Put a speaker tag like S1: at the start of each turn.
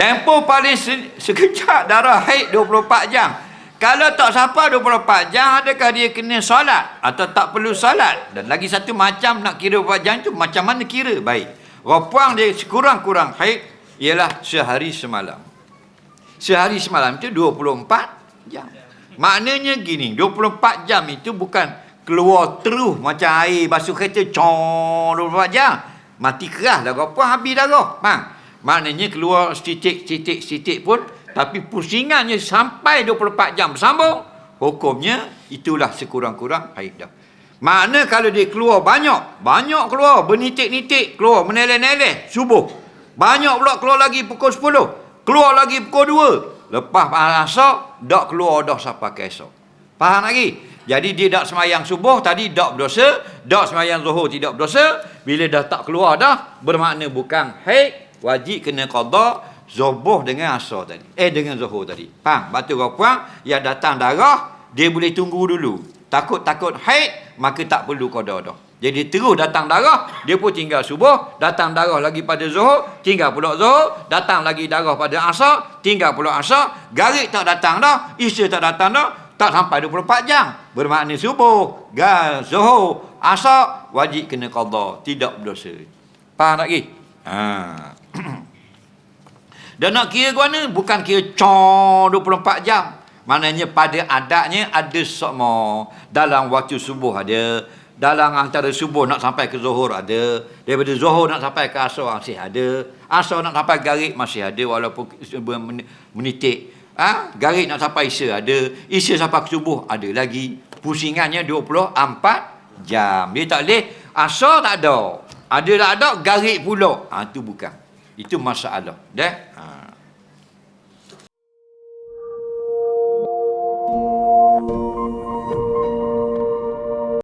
S1: Tempoh paling se- sekejap darah haid 24 jam. Kalau tak sampai 24 jam, adakah dia kena solat? Atau tak perlu solat? Dan lagi satu macam nak kira 24 jam tu, macam mana kira? Baik. Ropuang dia sekurang-kurang haid, ialah sehari semalam. Sehari semalam itu 24 jam. Maknanya gini, 24 jam itu bukan keluar terus macam air basuh kereta, cong 24 jam. Mati keras dah ropuang, habis dah roh. Faham? Maknanya keluar setitik-setitik-setitik pun tapi pusingannya sampai 24 jam bersambung, hukumnya itulah sekurang-kurang haid dah. Makna kalau dia keluar banyak, banyak keluar, bernitik-nitik keluar, meneleh-neleh, subuh. Banyak pula keluar lagi pukul 10, keluar lagi pukul 2. Lepas asar, dak keluar dah sampai ke esok. Faham lagi? Jadi dia dak semayang subuh, tadi dak berdosa, dak semayang zuhur tidak berdosa. Bila dah tak keluar dah, bermakna bukan haid, wajib kena qada Zubuh dengan asar tadi. Eh dengan zuhur tadi. Faham? Batu puang yang datang darah, dia boleh tunggu dulu. Takut-takut haid, maka tak perlu qada dah. Jadi terus datang darah, dia pun tinggal subuh, datang darah lagi pada zuhur, tinggal pula zuhur, datang lagi darah pada asar, tinggal pula asar, garik tak datang dah, isya tak datang dah, tak sampai 24 jam. Bermakna subuh, gal, zuhur, asar, wajib kena qada, tidak berdosa. Faham tak lagi? Ha. Dan nak kira ke mana? Bukan kira cong 24 jam. Maknanya pada adatnya ada sokmo. Dalam waktu subuh ada. Dalam antara subuh nak sampai ke zuhur ada. Daripada zuhur nak sampai ke asar masih ada. Asar nak sampai garik masih ada walaupun menitik. Ha? Garik nak sampai isya ada. Isya sampai ke subuh ada lagi. Pusingannya 24 jam. Dia tak boleh. Asar tak ada. Ada tak ada, garik pula. Ha, itu bukan. Itu masalah. Dah? Ha.